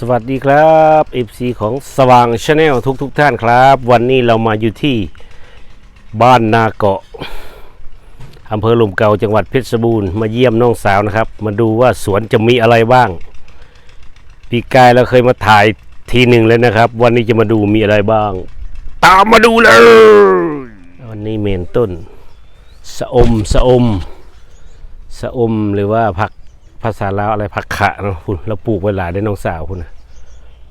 สวัสดีครับ FC ของสว่างชาแนลทุกทุกท่านครับ วันนี้เรามาอยู่ที่บ้านนาเกาะอำเภอหลุมเก่าจังหวัดเพชรบูรณ์มาเยี่ยมน้องสาวนะครับ มาดูว่าสวนจะมีอะไรบ้าง ปีกายเราเคยมาถ่ายทีหนึ่งแล้วนะครับ วันนี้จะมาดูมีอะไรบ้าง ตามมาดูเลยวันนี้เมนต้น สะอมสะอม สะอมหรือว่าผัก ภาษาลาวอะไรผักขะเนาะคุณเราปลูกไว้หลายได้น้องสาวคุณนะ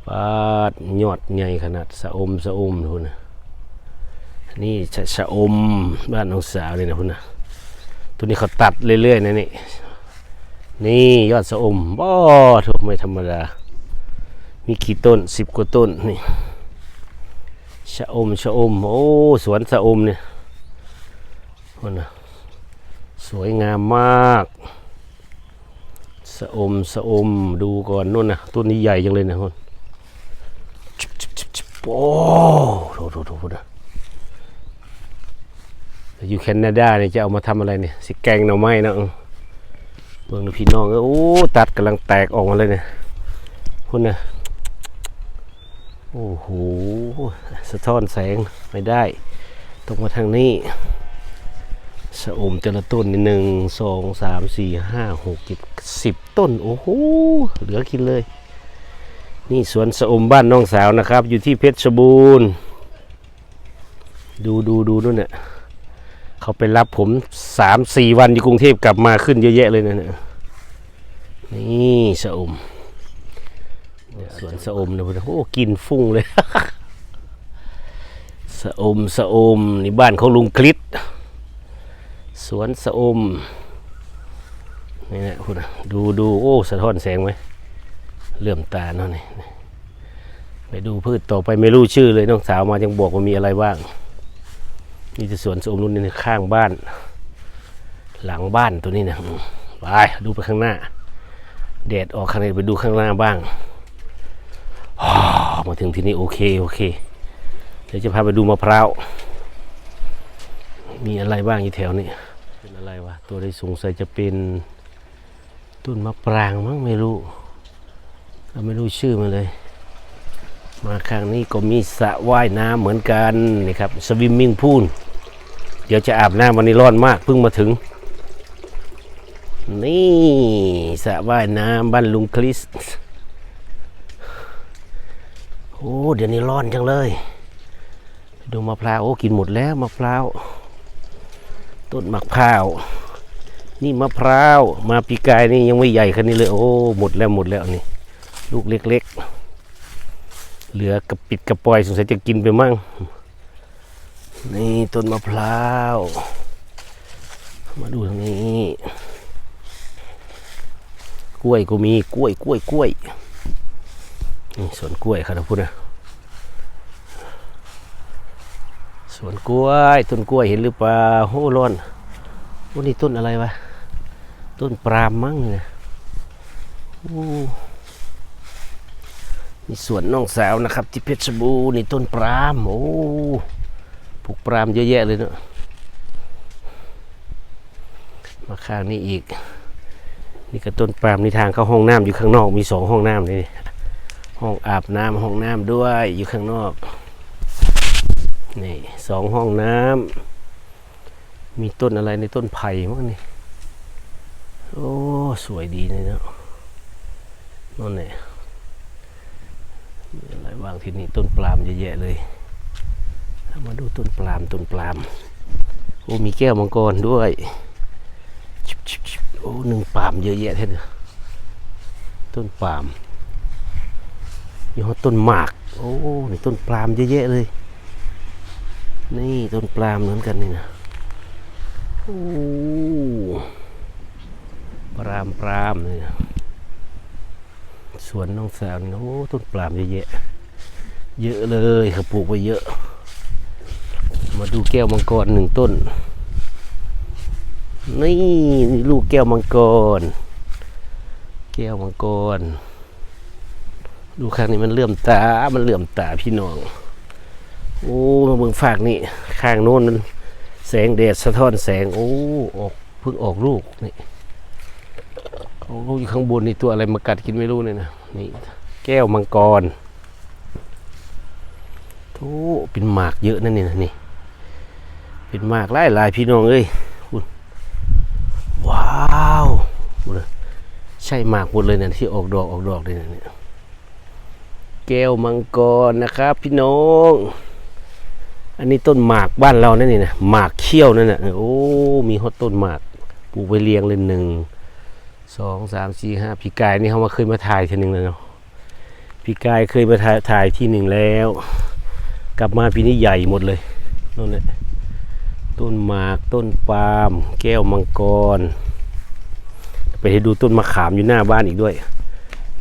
ปาดยอดใหญ่ขนาดสะอมสะอมคุณนะนี่ชะชะอมบ้านน้องสาวเลยนะคุณนะตัวนี้เขาตัดเรื่อยๆนะนี่นี่ยอดสะอมบ่ทุกไม่ธรรมดา มีกี่ต้นสิบกว่าต้นนี่ชะอมชะอมโอ้สวนสะอมเนี่ยคุณนะสวยงามมาก สะอมสะอมดูก่อนนู่นนะต้นนี้ใหญ่จังเลยนะคนโอ้โถโถโถโถนะอยู่แคนาดาเนี่ยจะเอามาทำอะไรเนี่ยสิแกงหน่อไม้นะเออเบิ่งดูพี่น้องโอ้ตัดกำลังแตกออกมาเลยเนี่ยคุณนะโอ้โหสะท้อนแสงไม่ได้ต้องมาทางนี้ สะอมแต่ละต้นนี่หนึ่งสองสามสี่ห้าหกเจ็ดสิบต้น โอ้โหเหลือกินเลย นี่สวนสะอมบ้านน้องสาวนะครับ อยู่ที่เพชรบูรณ์ดูดูดูนู่นเนี่ยเขาไปรับผมสามสี่วันอยู่กรุงเทพกลับมาขึ้นเยอะแยะเลยนะเนี่ยนี่สะอมสวนสะอมนะโอ้กินฟุ้งเลย สะอมสะอมนี่บ้านเขาลุงคลิต สวนสะอมนี่นะคุณดูดูโอ้สะท้อนแสงไหมเลื่อมตาเนาะนี่ไปดูพืชต่อไปไม่รู้ชื่อเลยน้องสาวมายังบอกว่ามีอะไรบ้างนี่จะสวนสะอมรุ่นนี้ข้างบ้าน หลังบ้านตัวนี้นะไปดูไปข้างหน้าแดดออกข้างในไปดูข้างหน้าบ้างมาถึงที่นี่โอเคโอเคเดี๋ยวจะพาไปดูมะพร้าวมีอะไรบ้างอยู่แถวนี้ เป็นอะไรวะ ตัวที่สงสัยจะเป็นต้นมะปรางมั้งไม่รู้ เราไม่รู้ชื่อมันเลย มาข้างนี้ก็มีสระว่ายน้ำเหมือนกันนี่ครับสวิมมิ่งพูลเดี๋ยวจะอาบน้ำวันนี้ร้อนมากเพิ่งมาถึง นี่สระว่ายน้ำบ้านลุงคริสโอ้เดี๋ยวนี้ร้อนจังเลย ดูมะพร้าวโอ้กินหมดแล้วมะพร้าว ต้นมะพร้าว นี่มะพร้าว มาปีกายนี่ยังไม่ใหญ่ขนาดนี้เลย โอ้ หมดแล้วหมดแล้วนี่ ลูกเล็ก ๆ เหลือกระปิดกระปอยสงสัยจะกินไปมั่ง นี่ต้นมะพร้าว มาดูทางนี้ กล้วยก็มีกล้วยกล้วยกล้วยนี่สวนกล้วยครับท่านผู้นะ สวนกล้วยต้นกล้วยเห็นหรือเปล่าโอ้ร้อนโอ้นี่ต้นอะไรวะ ต้นปรามมั้งเนี่ยโอ้นี่สวนน้องสาวนะครับ ที่เพชรบูรณ์นี่ต้นปรามโอ้ปลูกปรามเยอะแยะเลยเนาะมาข้างนี้อีก นี่ก็ต้นปรามนี่ทางเข้าห้องน้ำอยู่ข้างนอกมีสองห้องน้ำนี่ห้องอาบน้ำห้องน้ำด้วยอยู่ข้างนอก นี่สองห้องน้ำมีต้นอะไรในต้นไผ่มั้งนี่โอ้สวยดีเลยเนาะนั่นแหละมีอะไรบ้างที่นี่ต้นปลาล์มเยอะแยะเลยเามาดูต้นปลาล์มต้นปลาล์มโอ้มีแก้วมังกรด้วยโอ้หนึ่งปาล์มเยอะแยะเท่เลยต้นปาล์มมีฮอตต้นหมาก โอ้นี่ต้นปลาล์มเยอะแยะเลย นี่ต้นปลาล์มเหมือนกันนี่นะโอ้ปลาล์มปลาล์มนี่นะสวนน้องสาวนี่โอ้ต้นปลาล์มเยอะแยะเยอะเลยเขาปลูกไว้เยอะ มาดูแก้วมังกรหนึ่งต้น นี่ลูกแก้วมังกร แก้วมังกร ดูข้างนี้มันเลื่อมตา มันเลื่อมตาพี่น้อง โอ้มาเมืองฝากนี่ข้างโน้นมันแสงแดดสะท้อนแสง โอ้ออกเพิ่งออกลูกนี่ออกลูกอยู่ข้างบนนี่ตัวอะไรมากัดกินไม่รู้เนี่ยนะนี่แก้วมังกรโอ้เป็นหมากเยอะนั่นนี่นะนี่ เป็นหมากหลายหลายพี่น้องเอ้ยคุณว้าวใช่หมากหมดเลยเนะที่ออกดอกออกดอกเลยนะเนี่ยแก้วมังกรนะครับ พี่น้อง อันนี้ต้นหมากบ้านเรานั่นนี่นะหมากเขี้ยวนั่นน่ะโอ้มีฮอตต้นหมากปลูกไว้เรียงเลยหนึ่งสองสามสี่ห้าพี่กายนี่เขามาเคยมาถ่ายทีหนึ่งแล้วเนาะพี่กายเคยมาถ่ายถ่ายที่หนึ่งแล้ว กลับมาปีนี้ใหญ่หมดเลยนั่นแหละต้นหมากต้นปาล์มแก้วมังกร ไปให้ดูต้นมะขามอยู่หน้าบ้านอีกด้วย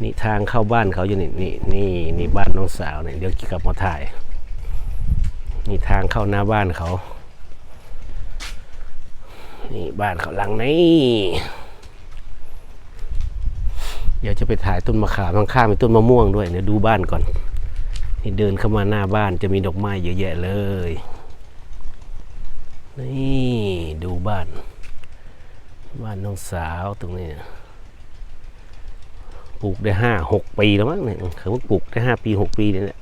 นี่ทางเข้าบ้านเขาอยู่นี่นี่นี่นี่บ้านน้องสาวเนี่ยเดี๋ยวกลับมาถ่าย นี่ทางเข้าหน้าบ้านเขา นี่บ้านเขาหลังนี้เดี๋ยวจะไปถ่ายต้นมะขามข้างๆมีต้นมะม่วงด้วยเดี๋ยวดูบ้านก่อน นี่เดินเข้ามาหน้าบ้านจะมีดอกไม้เยอะแยะเลย นี่ดูบ้าน บ้านน้องสาวตรงนี้ปลูกได้ห้าหกปีแล้วมั้งเนี่ยเขาปลูกได้ห้าปีหกปีเนี่ยแหละ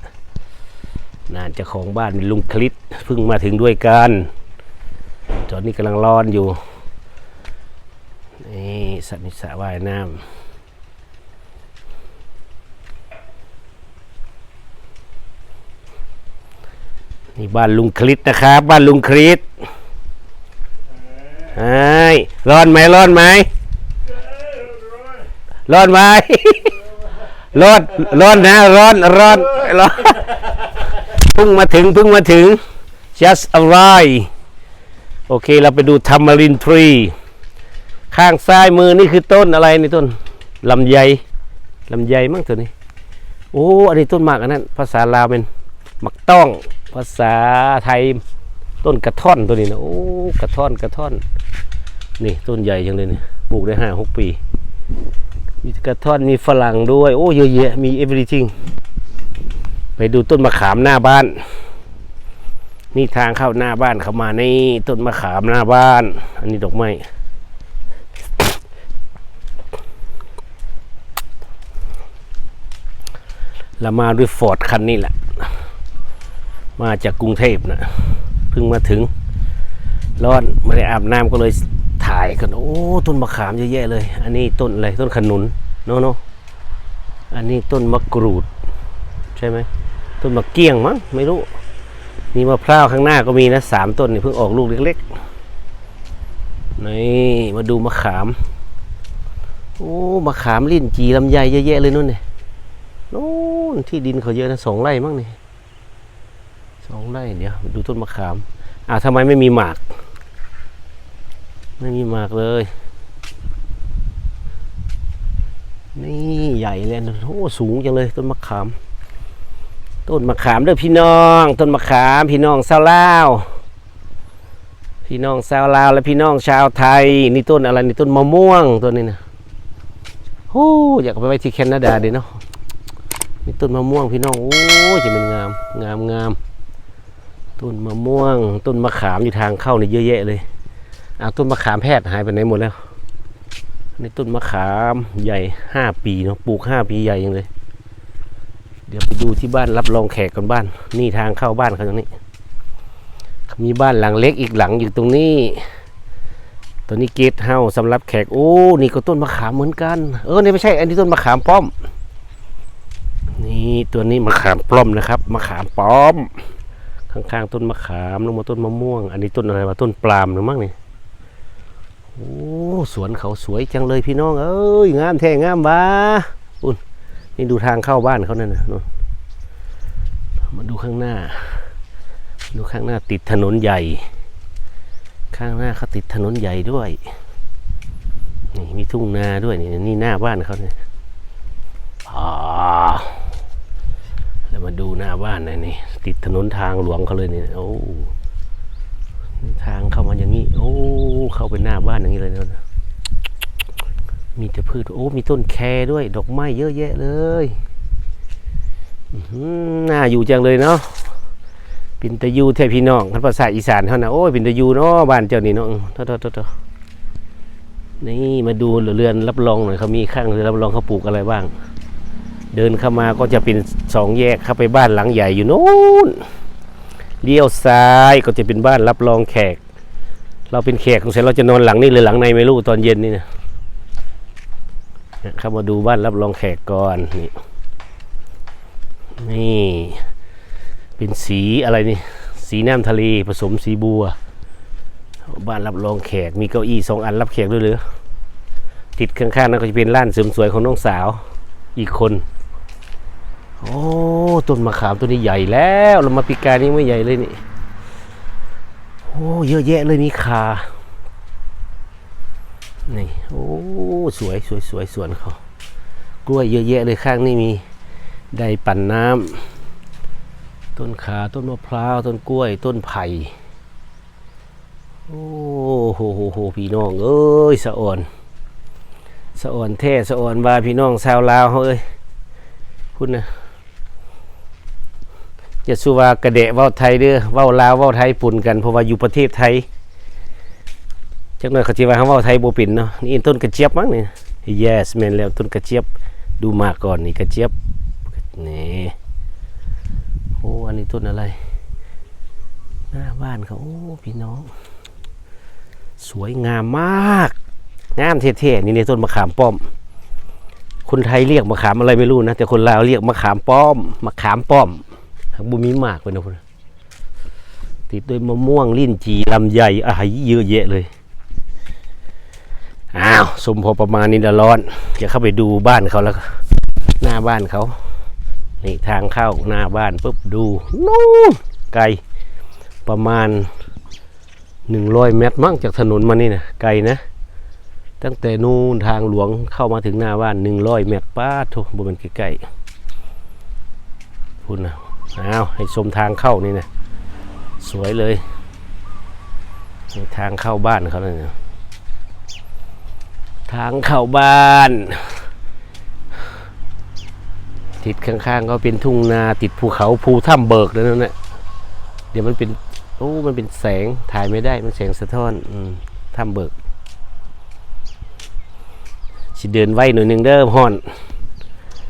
นานเจ้าของบ้านเป็นลุงคลิตเพิ่งมาถึงด้วยกันตอนนี้กำลังร้อนอยู่นี่สัตว์นิสระว่ายน้ำนี่บ้านลุงคลิตนะครับ บ้านลุงคลิตไอ้ร้อนไหมร้อนไหมร้อนไหมร้อนร้อนนะร้อนร้อนร้อน เพิ่งมาถึงเพิ่งมาถึง just arrive โอเค เราไปดูทัมมารินทรี ข้างซ้ายมือนี่คือต้นอะไรนี่ต้นลำไยลำไยมั้งตัวนี้ โอ้ อันนี้ต้นหมากอันนั้น ภาษาลาวเป็นหมักต้อง ภาษาไทยต้นกระท่อนตัวนี้นะ โอ้ กระท่อนกระท่อน นี่ต้นใหญ่จังเลยนี่ปลูกได้ห้าหกปี มีกระท่อน มีฝรั่งด้วย โอ้ เยอะแยะ มี everything ดูต้นมะขามหน้าบ้าน นี่ทางเข้าหน้าบ้านเข้ามาในต้นมะขามหน้าบ้าน อันนี้ดอกไม้เรามาด้วยฟอร์ดคันนี้แหละ มาจากกรุงเทพนะเพิ่งมาถึง ร้อนไม่ได้อาบน้ำก็เลยถ่ายกัน โอ้ต้นมะขามเยอะแยะเลย อันนี้ต้นอะไรต้นขนุนโนโนอันนี้ต้นมะกรูด ใช่ไหม ต้นมะเกี้ยงมั้งไม่รู้ มีมะพร้าวข้างหน้าก็มีนะสามต้นนี่เพิ่งออกลูกเล็กๆนี่มาดูมะขาม โอ้มะขามลิ้นจีลำไยเยอะแยะเลยนู่นนี่นู่นที่ดินเขาเยอะนะสองไร่มั้งนี่สองไร่เดี๋ยวดูต้นมะขามอ่าทำไมไม่มีหมาก ไม่มีหมากเลย นี่ใหญ่เลยนะโอ้สูงจังเลยต้นมะขาม ต้นมะขามเด้อพี่น้อง ต้นมะขามพี่น้องชาวลาว พี่น้องชาวลาว และพี่น้องชาวไทย นี่ต้นอะไรนี่ต้นมะม่วงต้นนี้นะโอ้อยากไปไว้ที่แคนาดาดีเนาะนี่ต้นมะม่วงพี่น้องโอ้ยจะเป็นงามงามงามต้นมะม่วง ต้นมะขามอยู่ทางเข้านี่เยอะแยะเลยเอาต้นมะขามแพทย์หายไปไหนหมดแล้วนี่ต้นมะขามใหญ่ห้าปีเนาะปลูกห้าปีใหญ่ยังเลย เดี๋ยวไปดูที่บ้านรับรองแขกกันบ้าน นี่ทางเข้าบ้านเขาตรงนี้ มีบ้านหลังเล็กอีกหลังอยู่ตรงนี้ ตัวนี้เกตเฮาสำหรับแขก โอ้ นี่ก็ต้นมะขามเหมือนกัน เออ นี่ไม่ใช่ อันนี้ต้นมะขามป้อม นี่ตัวนี้มะขามป้อมนะครับ มะขามป้อม ข้างๆต้นมะขามลงมาต้นมะม่วง อันนี้ต้นอะไรวะต้นปลามหรือมั้งนี่โอ้ สวนเขาสวยจังเลยพี่น้อง เอ้ย งามแท้งามบ้านี่น นี่ดูทางเข้าบ้านเขานั่นนะนนมาดูข้างหน้า ดูข้างหน้าติดถนนใหญ่ ข้างหน้าเขาติดถนนใหญ่ด้วย นี่มีทุ่งนาด้วยนี่นี่หน้าบ้านเขาเนี่ยอ่าแล้วมาดูหน้าบ้านหนะนี่ติดถนนทางหลวงเขาเลยนี่โอ้ทางเข้ามาอย่างนี้ โอ้ เข้าไปหน้าบ้านอย่างนี้เลยนะ มีแต่พืชโอ้ มีต้นแครด้วย ดอกไม้เยอะแยะเลยน่าอยู่จังเลยเนาะปินตะยูเทพี่น้องภาษาอีสานเท่านะโอ้ยปินตะยูเนาะบ้านเจ้านี่เนาะโทษโทษโทษโทษนี่มาดูเรือนรับรองหน่อยเขามีข้างเรือนรับรองเขาปลูกอะไรบ้าง เดินเข้ามาก็จะเป็นสองแยกเข้าไปบ้านหลังใหญ่อยู่นู้นเลี้ยวซ้ายก็จะเป็นบ้านรับรองแขก เราเป็นแขกสงสัยเราจะนอนหลังนี้หรือหลังในไม่รู้ตอนเย็นนี่นะ เข้ามาดูบ้านรับรองแขกก่อนนี่นี่ เป็นสีอะไรนี่ สีน้ำทะเลผสมสีบัว บ้านรับรองแขกมีเก้าอี้สองอันรับแขกด้วยหรือติดข้างๆนั่นก็จะเป็นร้านเสริมสวยของน้องสาวอีกคน โอ้ต้นมะขามตัวนี้ใหญ่แล้วเรามาปีกายนี้ไม่ใหญ่เลยนี่ โอ้เยอะแยะเลยมีคา นี่โอ้สวยสวยสวยสวนเขากล้วยเยอะแยะเลยข้างนี่มีไดปั่นน้ำต้นขาต้นมะพร้าวต้นกล้วยต้นไผ่โอ้โหโหโหพี่น้องเอ้ยสะอ่อนสะอ่อนแท้สะอ่อนว่าพี่น้องชาวลาวเฮ้ยพูดนะอย่าสู้ว่ากระเดะเว้าไทยเด้อเว้าลาวเว้าไทยปุ่นกันเพราะว่าอยู่ประเทศไทย จักหน่อยเขาจิว่าเขาว้าไทยบป็นเนาะนี่ต้นกระเจี๊ยบมั้งนี่ yes แมนแล้วต้นกระเจี๊ยบดูมาก่อนนี่กระเจี๊ยบนี่โอ้อันนี้ต้นอะไรหน้าบ้านเขาโอ้พี่น้อง สวยงามมาก งามเท่ๆนี่ในต้นมะขามป้อม คนไทยเรียกมะขามอะไรไม่รู้นะ แต่คนลาวเรียกมะขามป้อมมะขามป้อมบุมีมากเลยนะพุ่ติดด้วยมะม่วงลิ้นจีลำไยอะไรเยอะแยะเลย อ้าวสมพอประมาณนี้ละร้อนจะเข้าไปดูบ้านเขาแล้ว หน้าบ้านเขานี่ทางเข้าหน้าบ้านปุ๊บดูนู่นไกลประมาณหนึ่งร้อยเมตรมั้งจากถนนมานี่นะไกลนะ ตั้งแต่นู่นทางหลวงเข้ามาถึงหน้าบ้านหนึ่งร้อยเมตรป้าดโถบมันใกล้ๆพูดนะอ้าวให้ชมทางเข้านี่นะสวยเลย ทางเข้าบ้านเขาเลยนะ ทางเข้าบ้านติดข้างๆก็เป็นทุ่งนาติดภูเขาภูถ้ำเบิกแล้วนั่นแหละเดี๋ยวมันเป็นโอ้มันเป็นแสงถ่ายไม่ได้มันแสงสะท้อนอืถ้ำเบิกสิเดินไว้หน่อยหนึ่งเด้อฮอน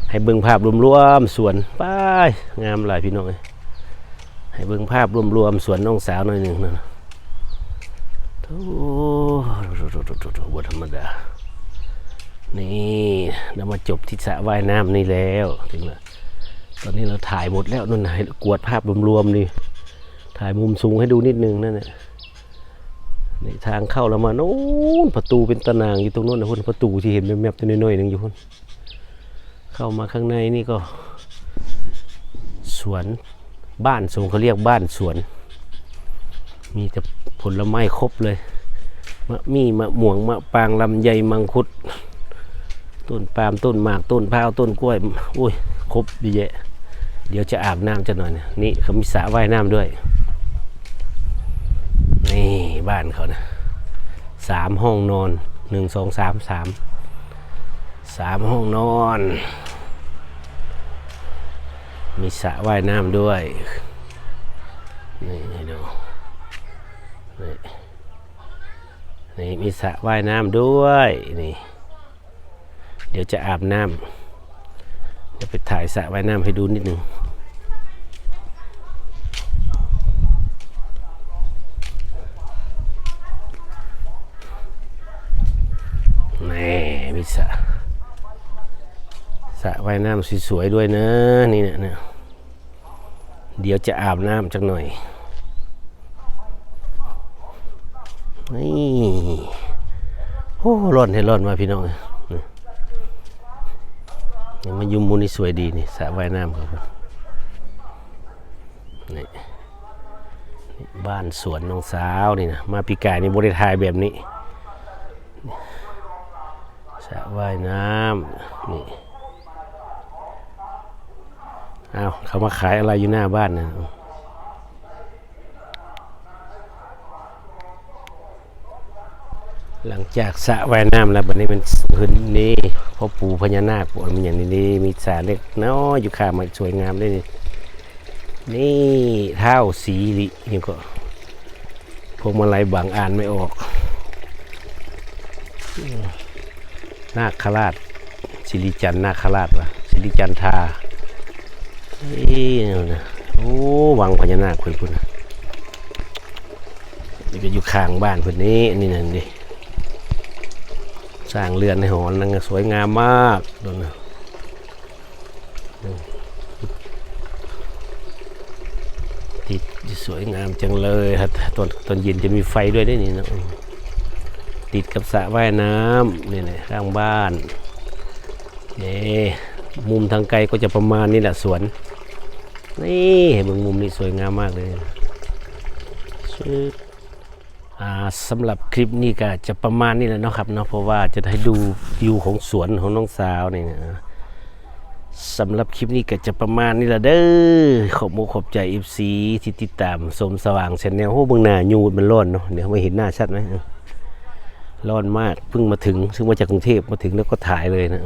ให้เบิ่งภาพรวมๆสวนไป้ายงามหลายพี่น้องให้เบิ่งภาพรวมๆสวนน้องสาวหน่อยหนึ่งนะโอ้บธรรมดา นี่เรามาจบที่สระว่ายน้ำนี่แล้วถึงแล้วตอนนี้เราถ่ายหมดแล้วนั่นให้กวดภาพรวมๆนี่ถ่ายมุมสูงให้ดูนิดนึงนั่นแหละนี่ทางเข้าเรามาโน้นประตูเป็นตะนางอยู่ตรงโน้นนะพุ่นประตูที่เห็นแมบๆตัวน้อยๆหนึ่งอยู่พุ่นเข้ามาข้างในนี่ก็ สวนบ้านสวนเขาเรียกบ้านสวน มีแต่ผลไม้ครบเลยมะมี่มะม่วงมะปางลำไยมังคุด ต้นปาล์มต้นหมากต้นพร้าวต้นกล้วยอุ้ยครบดีแยะเดี๋ยวจะอาบน้ำจะหน่อยนะนี่เขามีสระว่ายน้ำด้วย นี่บ้านเขานะสามห้องนอนหนึ่งสองสามสามสามห้องนอน มีสระว่ายน้ำด้วย นี่ให้ดูนี่นี่มีสระว่ายน้ำด้วยนี่ เดี๋ยวจะอาบน้ำเดี๋ยวไปถ่ายสระว่ายน้ำให้ดูนิดหนึ่งแน่มีสระสระว่ายน้ำสวยๆด้วยนะนี่เนี่ยนะเดี๋ยวจะอาบน้ำจักหน่อย นี่ โอ้ร้อนให้ร้อนมาพี่น้อง ยังมายุมมุมนี่สวยดีนี่สระว่ายน้ำครับนี่นี่บ้านสวนน้องสาวนี่นะมาปีกายนี่บริทายแบบนี้สระว่ายน้ำนี่เอาวเขามาขายอะไรอยู่หน้าบ้านนะ หลังจากสระว่ายน้ำแล้วบัดนี้เป็นพื้นนี้พ่อปู่พญานาคปวดมันอย่างนี้นี่มีสระเล็กน้อยอยู่ข้างมันสวยงามด้วยนี่นี่เท้าสีลินี่ก็พวกมาลัยบางอ่านไม่ออกนาคราชสิริจันนาคราชวะสิริจันทาเอ้นั่นะโอ้วังพญานาคคุณพุ่นนะนี่ก็อยู่ข้างบ้านเพิ่นนี้นี่นั่นดิ สร้างเรือนในหอนังสวยงามมากดูนะติดสวยงามจังเลยครับตอนตอนเย็นจะมีไฟด้วยได้นี่นะติดกับสระว่ายน้ำนี่นะข้างบ้านนี่มุมทางไกลก็จะประมาณนี้แหละสวน นี่เห็นมุมนี้สวยงามมากเลยชื่อ สำหรับคลิปนี้ก็จะประมาณนี้แหละเนาะครับเนาะเพราะว่าจะให้ดูวิวของสวนของน้องสาวนี่นะสำหรับคลิปนี้ก็จะประมาณนี้แหละเด้อขอบมุกขอบใจ FC ที่ติดตามสมสว่างชนแนลโอ้บางหน้ายูดมันร้อนเนาะเดี๋ยวม่เห็นหน้าชัดไหมร้อนมากเพิ่งมาถึง ซึ่งมาจากกรุงเทพมาถึงแล้วก็ถ่ายเลยนะ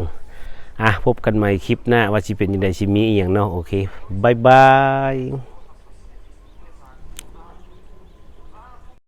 อะพบกันใหม่คลิปหน้าว่าสิเป็นยังไงชิมีอหย่างเนาะโอเคบายบาย